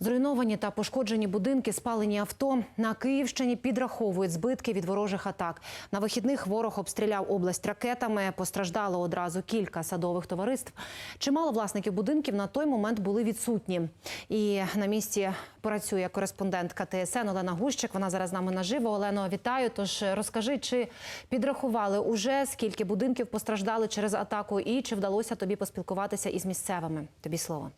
Зруйновані та пошкоджені будинки, спалені авто. На Київщині підраховують збитки від ворожих атак. На вихідних ворог обстріляв область ракетами. Постраждало одразу кілька садових товариств. Чимало власників будинків на той момент були відсутні. І на місці працює кореспондентка ТСН Олена Гущик. Вона зараз з нами наживо. Олено, вітаю. Тож розкажи, чи підрахували уже скільки будинків постраждали через атаку, і чи вдалося тобі поспілкуватися із місцевими? Тобі слово.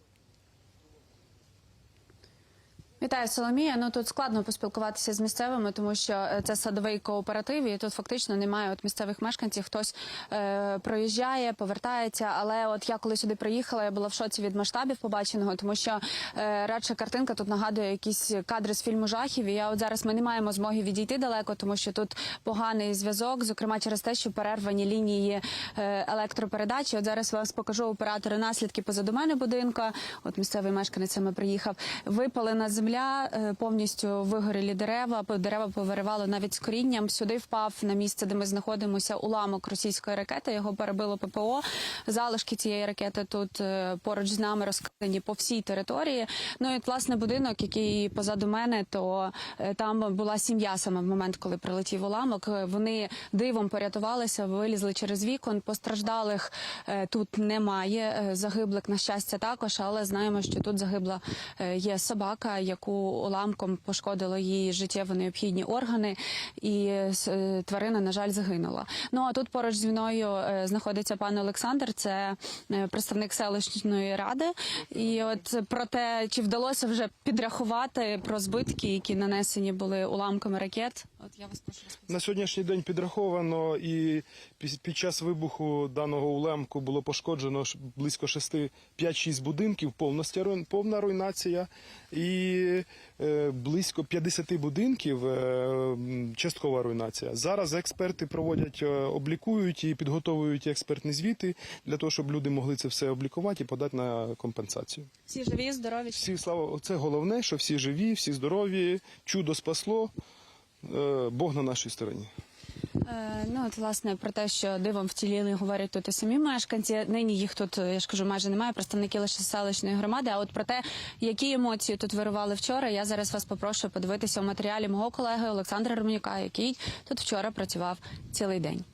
Вітаю, Соломія. Ну тут складно поспілкуватися з місцевими, тому що е, це садовий кооператив, і тут фактично немає от місцевих мешканців. Хтось е, проїжджає, повертається. Але от я коли сюди приїхала, я була в шоці від масштабів побаченого, тому що е, радше картинка тут нагадує якісь кадри з фільму жахів. І я от зараз ми не маємо змоги відійти далеко, тому що тут поганий зв'язок, зокрема через те, що перервані лінії е, електропередачі. От зараз вас покажу оператори наслідки позаду мене будинка. От місцевий мешканець саме приїхав. Випалена земля, е, повністю вигорілі дерева. Дерева повиривало навіть з корінням. Сюди впав на місце, де ми знаходимося, уламок російської ракети. Його перебило ППО. Залишки цієї ракети тут е, поруч з нами розкидані по всій території. Ну і власне будинок, який позаду мене, то е, там була сім'я саме в момент, коли прилетів уламок. Вони дивом порятувалися, вилізли через вікон. Постраждалих тут немає. Загиблих на щастя також, але знаємо, що тут загибла є собака, яку уламком пошкодило її життєво необхідні органи, і е, тварина, на жаль, загинула. Ну а тут поруч зі мною е, знаходиться пан Олександр, це е, представник селищної ради. І от про те, чи вдалося вже підрахувати про збитки, які нанесені були уламками ракет. От я вас прошу. На сьогоднішній день підраховано і під- час вибуху даного уламку було пошкоджено близько 6, 5-6 будинків, повна руйнація, і е, близько 50 будинків е, часткова руйнація. Зараз експерти проводять, е, облікують і підготовують експертні звіти для того, щоб люди могли це все облікувати і подати на компенсацію. Всі живі, здорові. Всі слава, це головне, що всі живі, всі здорові, чудо спасло. Бог на нашій стороні. Е, Ну, от, власне, про те, що дивом вціліли, говорять тут і самі мешканці. Нині їх тут, я ж кажу, майже немає, представники лише селищної громади. А от про те, які емоції тут вирували вчора, я зараз вас попрошу подивитися у матеріалі мого колеги Олександра Романюка, який тут вчора працював цілий день.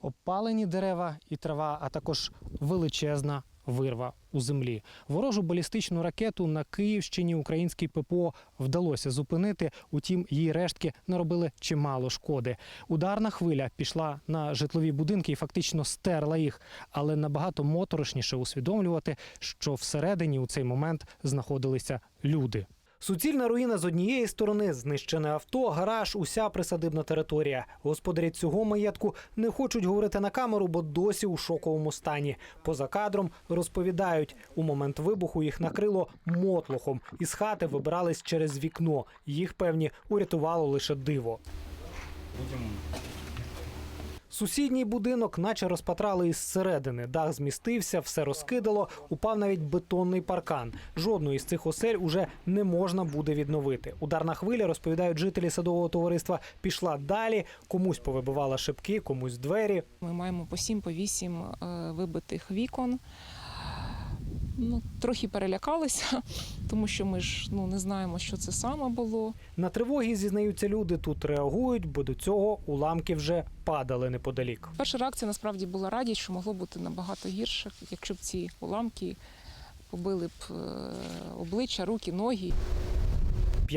Обпалені дерева і трава, а також величезна вирва у землі. Ворожу балістичну ракету на Київщині український ППО вдалося зупинити. Утім, її рештки наробили чимало шкоди. Ударна хвиля пішла на житлові будинки і фактично стерла їх, але набагато моторошніше усвідомлювати, що всередині у цей момент знаходилися люди. Суцільна руїна з однієї сторони, знищене авто, гараж, уся присадибна територія. Господарі цього маєтку не хочуть говорити на камеру, бо досі у шоковому стані. Поза кадром розповідають, у момент вибуху їх накрило мотлохом. Із хати вибирались через вікно. Їх певні урятувало лише диво. Сусідній будинок, наче розпатрали із середини. Дах змістився, все розкидало, упав навіть бетонний паркан. Жодної з цих осель уже не можна буде відновити. Ударна хвиля, розповідають жителі садового товариства, пішла далі. Комусь повибивала шибки, комусь двері. Ми маємо по сім, по 8 е, вибитих вікон. Ну, трохи перелякалися, тому що ми ж ну, не знаємо, що це саме було. На тривоги зізнаються люди. Тут реагують, бо до цього уламки вже падали неподалік. Перша реакція насправді була радість, що могло бути набагато гірше, якщо б ці уламки побили б е, обличчя, руки, ноги.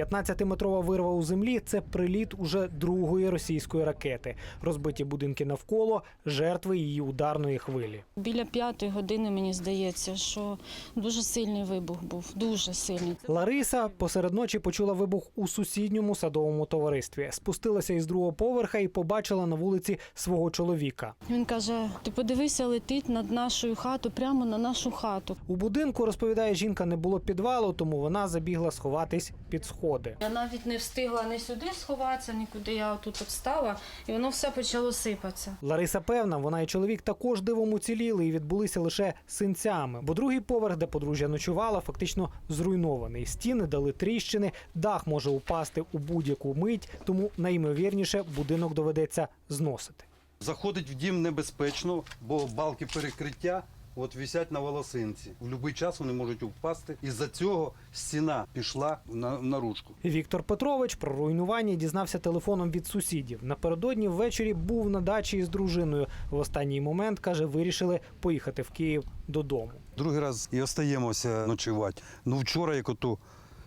15-метрова вирва у землі це приліт уже другої російської ракети. Розбиті будинки навколо, жертви її ударної хвилі. Біля п'ятої години мені здається, що дуже сильний вибух був. Дуже сильний. Лариса посеред ночі почула вибух у сусідньому садовому товаристві. Спустилася із другого поверха і побачила на вулиці свого чоловіка. Він каже: Ти подивися, летить над нашою хатою, прямо на нашу хату. У будинку розповідає жінка, не було підвалу, тому вона забігла сховатись під сходи. Сходи. Я навіть не встигла ні сюди сховатися, нікуди. Я тут от стала, і воно все почало сипатися. Лариса певна, вона і чоловік також дивом уціліли і відбулися лише синцями. Бо другий поверх, де подружжя ночувала, фактично зруйнований. Стіни дали тріщини, дах може упасти у будь-яку мить, тому найімовірніше будинок доведеться зносити. Заходить в дім небезпечно, бо балки перекриття от висять на волосинці. В будь-який час вони можуть впасти. І за цього стіна пішла на, на ручку. Віктор Петрович про руйнування дізнався телефоном від сусідів. Напередодні ввечері був на дачі із дружиною. В останній момент каже, вирішили поїхати в Київ додому. Другий раз і остаємося ночувати. Ну вчора, як ото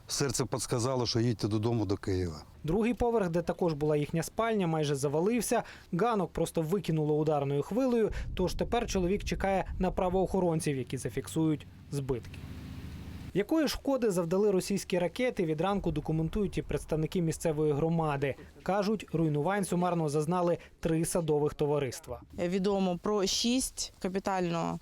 серце підсказало, що їдьте додому до Києва. Другий поверх, де також була їхня спальня, майже завалився. Ганок просто викинуло ударною хвилею. Тож тепер чоловік чекає на правоохоронців, які зафіксують збитки. Якої шкоди завдали російські ракети? Від ранку документують і представники місцевої громади. кажуть, руйнувань сумарно зазнали три садових товариства. Відомо про шість капітально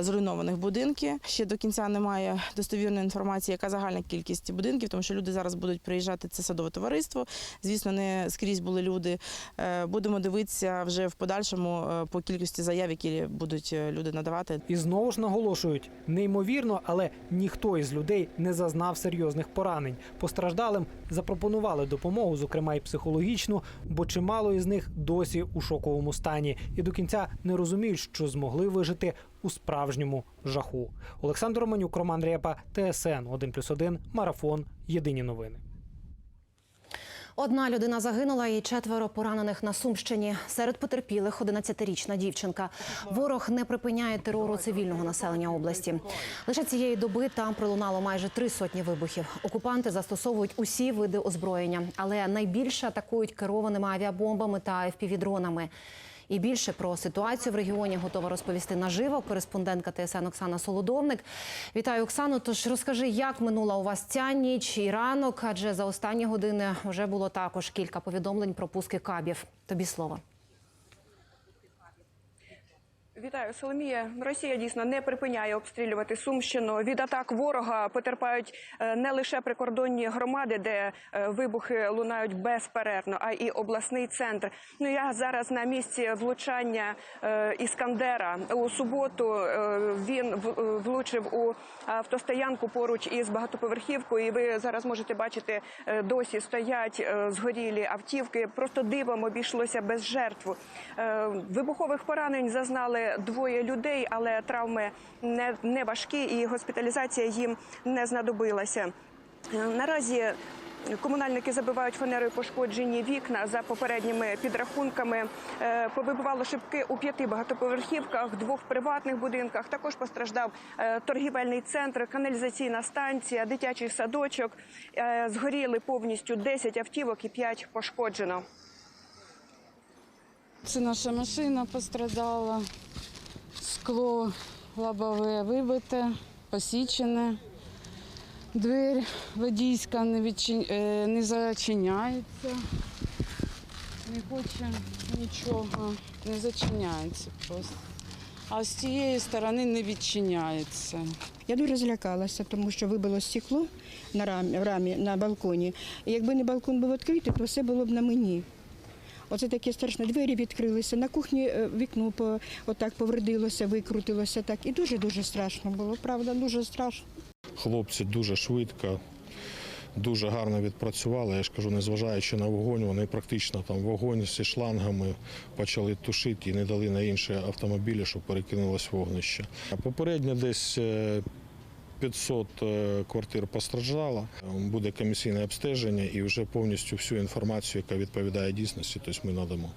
зруйнованих будинків. Ще до кінця немає достовірної інформації, яка загальна кількість будинків, тому що люди зараз будуть приїжджати. Це садове товариство. Звісно, не скрізь були люди. Е, Будемо дивитися вже в подальшому е, по кількості заяв, які будуть е, люди надавати. І знову ж наголошують, неймовірно, але ніхто із людей не зазнав серйозних поранень. Постраждалим запропонували допомогу, зокрема й психологічну, бо чимало із них досі у шоковому стані і до кінця не розуміють, що змогли вижити у справжньому жаху. Олександр Романюк, Роман Рєпа, ТСН 1+,1, Марафон. Єдині новини. Одна людина загинула і четверо поранених на Сумщині. Серед потерпілих 11-річна дівчинка. Ворог не припиняє терору цивільного населення області. Лише цієї доби там пролунало майже три сотні вибухів. Окупанти застосовують усі види озброєння, але найбільше атакують керованими авіабомбами та FPV-дронами. І більше про ситуацію в регіоні готова розповісти наживо кореспондентка ТСН Оксана Солодовник. Вітаю, Оксану. Тож розкажи, як минула у вас ця ніч і ранок, адже за останні години вже було також кілька повідомлень про пуски кабів. Тобі слово. Вітаю, Соломія. Росія дійсно не припиняє обстрілювати Сумщину. Від атак ворога потерпають е, не лише прикордонні громади, де е, вибухи лунають безперервно, а і обласний центр. Ну я зараз на місці влучання е, іскандера у суботу. Він влучив у автостоянку поруч із багатоповерхівкою. І ви зараз можете бачити, досі стоять згорілі автівки. Просто дивом обійшлося без жертв. Вибухових поранень зазнали двоє людей, але травми не, не важкі і госпіталізація їм не знадобилася. Е, Наразі комунальники забивають фанерою пошкоджені вікна за попередніми підрахунками. Е, Повибивало шибки у п'яти багатоповерхівках, двох приватних будинках. Також постраждав е, торгівельний центр, каналізаційна станція, дитячий садочок. Згоріли повністю 10 автівок і 5 пошкоджено. Це наша машина пострадала, скло лобове вибите, посічене, двері водійська не, відчин... е, не зачиняється, не хоче нічого, не зачиняється просто. А з цієї сторони не відчиняється. Я дуже злякалася, тому що вибило стекло на рамі, в рамі на балконі. І якби не балкон був відкритий, то все було б на мені. Оце таке страшне. Двері відкрилися, на кухні е, вікно отак повредилося, викрутилося так. І дуже-дуже страшно було, правда, дуже страшно. Хлопці дуже швидко, дуже гарно відпрацювали. Я ж кажу, незважаючи на вогонь, вони практично там вогонь зі шлангами почали тушити і не дали на інші автомобілі, щоб перекинулось вогнище. Попередньо десь е, 500 е, квартир постраждало. Буде комісійне обстеження і вже повністю всю інформацію, яка відповідає дійсності, тобто ми надамо.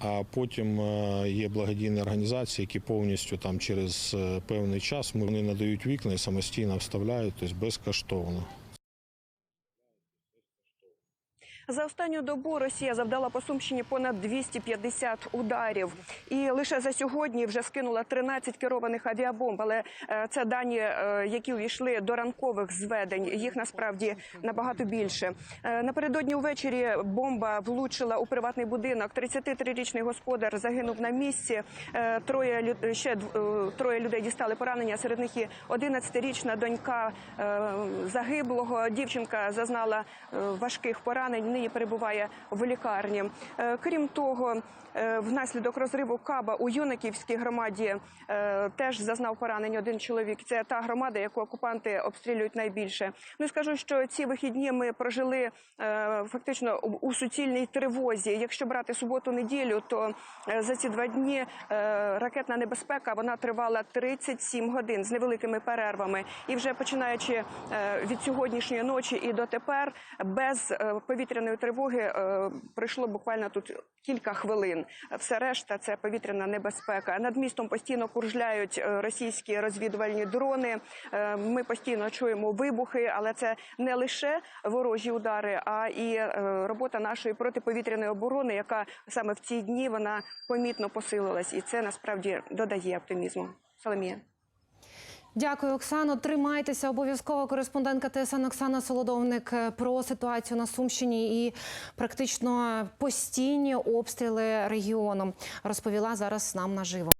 А потім е, є благодійні організації, які повністю там через е, певний час вони надають вікна і самостійно вставляють, тобто безкоштовно. За останню добу Росія завдала по Сумщині понад 250 ударів. І лише за сьогодні вже скинула 13 керованих авіабомб. Але е, це дані, е, які увійшли до ранкових зведень. Їх насправді набагато більше. Е, Напередодні увечері бомба влучила у приватний будинок. 33-річний господар загинув на місці. Троє ще троє людей дістали поранення. Серед них і 11-річна донька загиблого. Дівчинка зазнала важких поранень. Нині перебуває в лікарні. Е, Крім того, е, внаслідок розриву каба у Юнаківській громаді е, теж зазнав поранень один чоловік. Це та громада, яку окупанти обстрілюють найбільше. Ну скажу, що ці вихідні ми прожили фактично у- суцільній тривозі. Якщо брати суботу-неділю, то за ці два дні ракетна небезпека вона тривала 37 годин з невеликими перервами. І вже починаючи від сьогоднішньої ночі і дотепер, без е, повітряної тривоги е, пройшло буквально тут кілька хвилин. Все решта це повітряна небезпека. Над містом постійно куржляють е, російські розвідувальні дрони. Е, Ми постійно чуємо вибухи, але це не лише ворожі удари, а і робота нашої протиповітряної оборони, яка саме в ці дні вона помітно посилилась, і це насправді додає оптимізму. Соломія. Дякую, Оксано. Тримайтеся обов'язково. Кореспондентка ТСН Оксана Солодовник е, про ситуацію на Сумщині і практично постійні обстріли регіоном розповіла зараз нам наживо.